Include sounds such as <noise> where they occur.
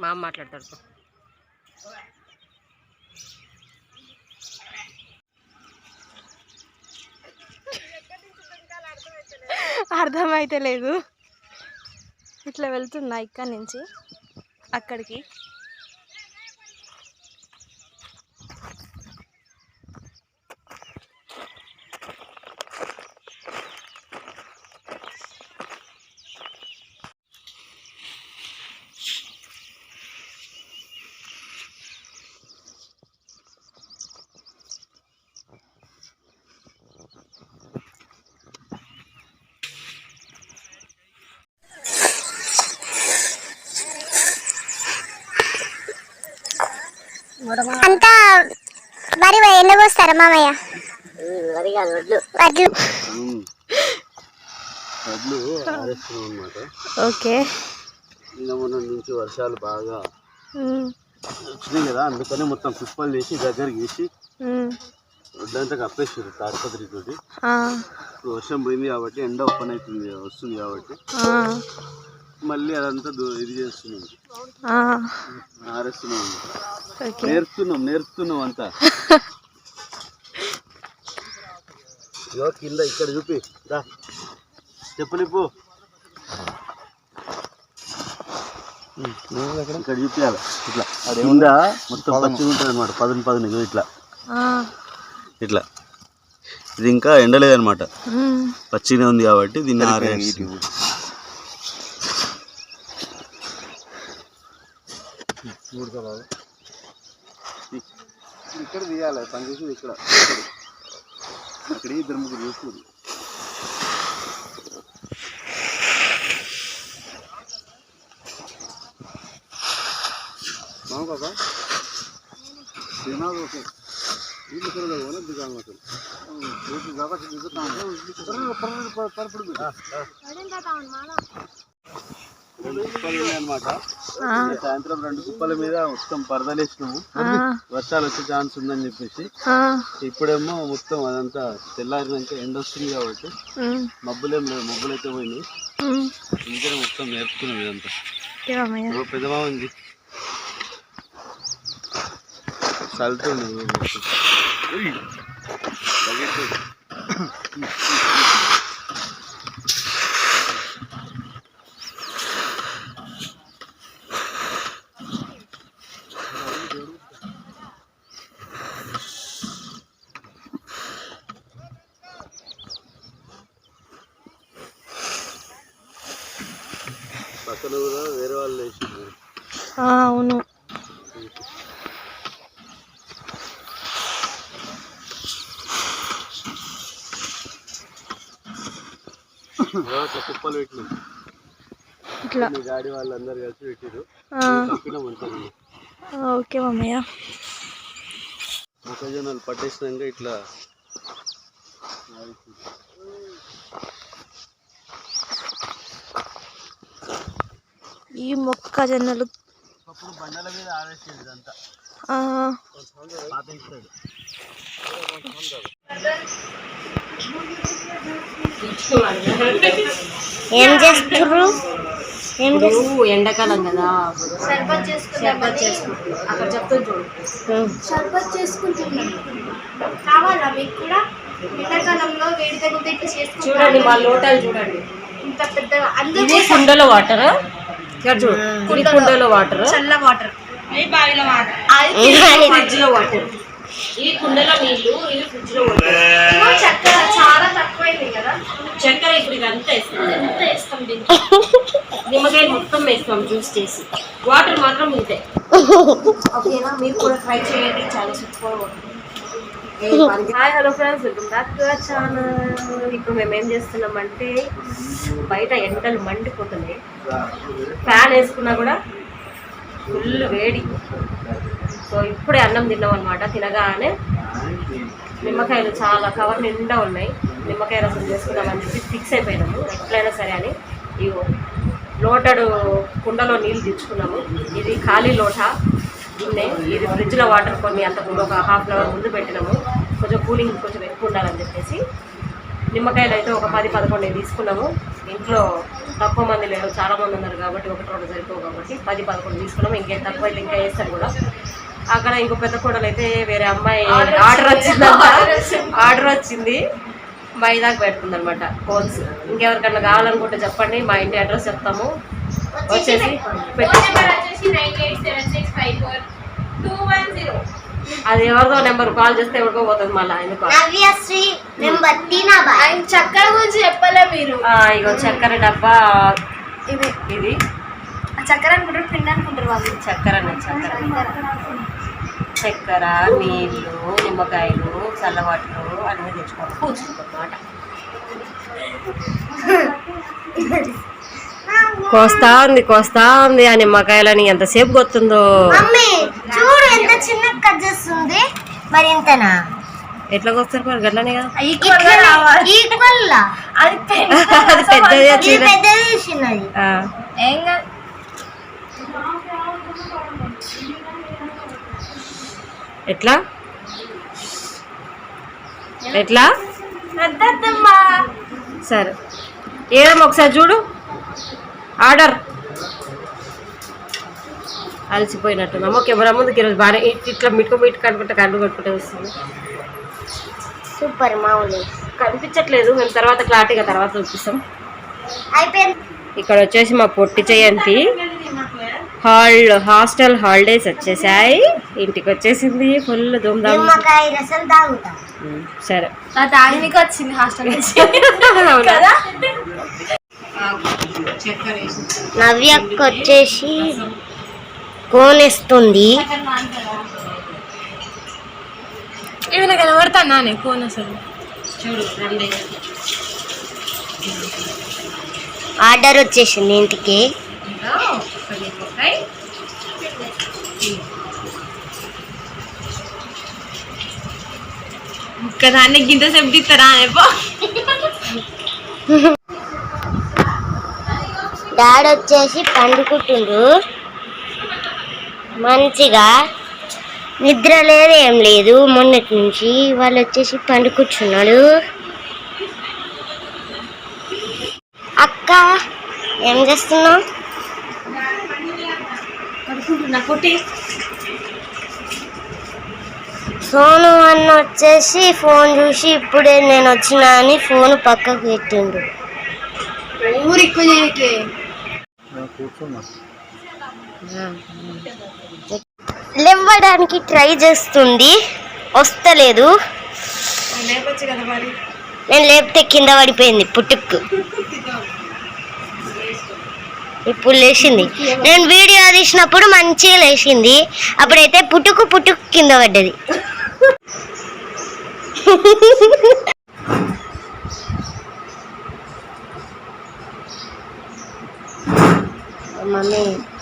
మా అమ్మ మాట్లాడతాడు. అర్థమైతే లేదు. ఇట్లా వెళ్తున్నా ఇక్కడి నుంచి. అక్కడికి. అంతా వరి ఎండబోస్తారా మామయ్య? వడ్లు. వడ్లు. ఆరేస్తున్నాం అనమాట ఓకే. మొన్న నుంచి వర్షాలు బాగా వచ్చినాయి కదా అందుకని మొత్తం కుప్పలు చేసి దగ్గరికి వేసి ఉమ్, వడ్లంతా కప్పేసారు తాడిపత్రి తోటి ఇప్పుడు వర్షం పోయింది కాబట్టి ఎండ ఓపెన్ అవుతుంది వస్తుంది కాబట్టి. ఆ, మళ్ళీ అదంతా ఇది చేస్తున్నాం. ఆ, ఆరేస్తున్నాం. ఓకే. నేర్పుతున్నాం నేర్పుతున్నాం అంతా. ఇగో కింద ఇక్కడ చూపి రా. చెప్పులిప్పు ఇక్కడ చూపించాలి ఇట్లా. కింద మొత్తం పచ్చిగా ఉంటుంది అనమాట పదును పదును ఇట్లా. ఆ, ఇట్లా. ఇది ఇంకా ఎండలేదన్నమాట. ఉమ్, పచ్చిగా ఉంది కాబట్టి దీన్ని ఆరేసి ఇక్కడ తీయాలి పని చేసేది ఇక్కడ. ఇక్కడ ఇద్దరు ముగ్గురు చూస్తుంది మామ బాబా దినాలు ఓకే. వీళ్ళు ఇక్కడ పోనీ దిగాలి అసలు వీళ్ళు కాబట్టి దిగుతాం పరపడు రెండు కుప్పలు ఉన్నాయన్నమాట ఆ, సాయంత్రం రెండు కుప్పల మీద మొత్తం పరదలేసినాము. వర్షాలు వచ్చే ఛాన్స్ ఉందని చెప్పేసి ఇప్పుడేమో మొత్తం అదంతా తెల్లారినాక ఎండ వస్తుంది కాబట్టి మబ్బులేం లేవు మబ్బులు అయితే పోయినాయి ఇంకనే మొత్తం నేర్పుతున్నాం ఇదంతా. పెద్దమా ఉంది. <coughs> చల్లుతుంది కూడా వేరే వాళ్ళు వేసింది అవును. అట్లా కుప్పలు పెట్టినాం. ఇట్లా. మీ వాళ్ళందరూ కలిసి పెట్టిరు తప్పినాం ఉంటుంది ఓకే మామయ్య. మొక్కజొన్నలు పట్టేసినాక ఇట్లా ఈ మొక్కజొన్నలు. ఏం ఏం ఇప్పుడు ఎండాకాలం కదా. షర్బత్ చేసుకుంటున్నాం అక్కడ చెప్తుంది చూడు. షర్బత్ చేసుకుంటున్నాం. కావాలా మీకు కూడా? ఎండాకాలంలో వేడి తగ్గితే ఇట్లా చేసుకుంటాం చూడండి మా లోటాలు చూడండి. ఇంత పెద్దగా. అందరూ కుండలో వాటర్? చూడు కుండలో వాటర్. చల్ల వాటర్. ఫ్రిడ్జ్లో వాటర్. ఈ కుండలో నీళ్ళు ఇది ఫ్రిడ్జ్లో వాటర్ చక్కర చాలా తక్కువైంది కదా. చక్కెర ఇప్పుడు ఇదంతా వేస్తాం. ఎంత ఇస్తాం దీనికి <laughs> నిమ్మకాయ మొత్తం వేస్తాం జ్యూస్ చేసి. వాటర్ మాత్రం ఇంతే. ఓకేనా? మీరు కూడా ట్రై చేయండి. చాలా super hi hello friends welcome back to our channel. ఇప్పుడు మేము ఏం చేస్తున్నామంటే బయట ఎండలు మండిపోతున్నాయి. ఫ్యాన్ వేసుకున్నా కూడా ఫుల్ వేడి. సో ఇప్పుడే అన్నం తిన్నాం అనమాట తినగానే నిమ్మకాయలు చాలా కవర్ నిండా ఉన్నాయి. నిమ్మకాయ రసం చేసుకుందామని చెప్పి ఫిక్స్ అయిపోయినాము ఎట్లయినా సరే అని. ఇగో లోటడు కుండలో నీళ్ళు తెచ్చుకున్నాము ఇది ఖాళీ లోట. గిన్నె ఇది ఫ్రిడ్జ్లో వాటర్ కొన్ని అంతకుముందు ఒక హాఫ్ అన్ అవర్ ముందు పెట్టినాము. కొంచెం కూలింగ్ కొంచెం ఎక్కువ ఉండాలని చెప్పేసి. నిమ్మకాయలు అయితే ఒక పది పదకొండు తీసుకున్నాము. ఇంట్లో తక్కువ మంది లేరు చాలా మంది ఉన్నారు కాబట్టి ఒకటి రెండు సరిపోవు కాబట్టి పది పదకొండు తీసుకున్నాము. ఇంకేం తక్కువ అయితే ఇంకా వేస్తారు కూడా. అక్కడ ఇంకో పెద్ద కూడలు అయితే వేరే అమ్మాయి ఆర్డర్ వచ్చింది. ఆర్డర్ వచ్చింది. మా ఇదాకా పెడుతుంది అనమాట కోల్స్ ఇంకెవరికన్నా కావాలనుకుంటే చెప్పండి మా ఇంటి అడ్రస్ చెప్తాము. వచ్చేసి పెట్టిస్తాము అది ఎవరిదో నెంబర్ కాల్ చేస్తే ఎవరికో పోతుంది మళ్ళీ ఎందుకో? నవ్యశ్రీ నెంబర్ చక్కెర గురించి చెప్పలే మీరు. ఆ, ఇగో చక్కెర డబ్బా. ఇది. ఇది. చక్కెర అనుకుంటారు పిండి అనుకుంటారు వాళ్ళు. చక్కెర చక్కెర చక్కెర నీళ్ళు నిమ్మకాయలు చల్లవాట్లు అన్నీ తెచ్చుకోవాలి. పూచుకోమాట <laughs> కోస్తా ఉంది కోస్తా ఉంది ఆ నిమ్మకాయలని ఎంతసేపు కొత్తుందో మమ్మీ చూడు ఎంత చిన్న కట్ చేస్తుంది. మరి ఇంతనా? ఎట్లా కొస్తారు మరి గట్లనే కదా. ఈక్వల్ అది పెద్దది ఇది వచ్చింది పెద్దది చిన్నది ఆ, ఏం కాదు. ఎట్లా? ఎట్లా? సరే. ఏదమ్మా ఒకసారి చూడు. ఆర్డర్. అలసిపోయినట్టుందమ్మా కెమెరా ముందుకి ఈరోజు ఇట్- ఇట్లా మిట్టుకు మిట్టుకు అనుకుంటే కళ్ళు కొట్టుకుంటే వస్తుంది. సూపర్ మామూలు. కనిపించట్లేదు. మేము తర్వాత క్లారిటీగా తర్వాత చూపిస్తాం. అయిపోయింది. ఇక్కడ వచ్చేసి మా పొట్టి జయంతి. హాల్ హాస్టల్ హాలిడేస్ వచ్చేసాయి. ఇంటికి వచ్చేసింది. ఫుల్ ఉమ్, సరే. నా తాగినికి వచ్చింది హాస్టల్ <laughs> నుంచి అవునా? నవ్యకు వచ్చేసి కోనేస్తుంది నాకు కనబడతాను నానే ఫోన్ అసలు ఆర్డర్ వచ్చేసింది ఇంటికి. ఒక్కదాన్ని గింత సేపు తీస్తారా? <laughs> డాడ్ వచ్చేసి పండుకుంటుండ్రు మంచిగా నిద్ర లేదు ఏం లేదు. మొన్నటి నుంచి వాళ్ళు వచ్చేసి పండు కూర్చున్నాడు అక్క ఏం చేస్తున్నావు? సోను అన్న వచ్చేసి ఫోన్ చూసి ఇప్పుడే నేను వచ్చినా అని ఫోన్ పక్కకు పెట్టిండు. ఊరు ఎక్కువ చేయకే. కూర్చున్నా లేవడానికి ట్రై చేస్తుంది. వస్తలేదు. నేను లేపితే కింద పడిపోయింది పుట్టుక్కు ఇప్పుడు లేచింది. నేను వీడియో తీసినప్పుడు మంచిగా లేచింది. అప్పుడైతే పుట్టుకు పుట్టుకు కింద పడ్డది. my name.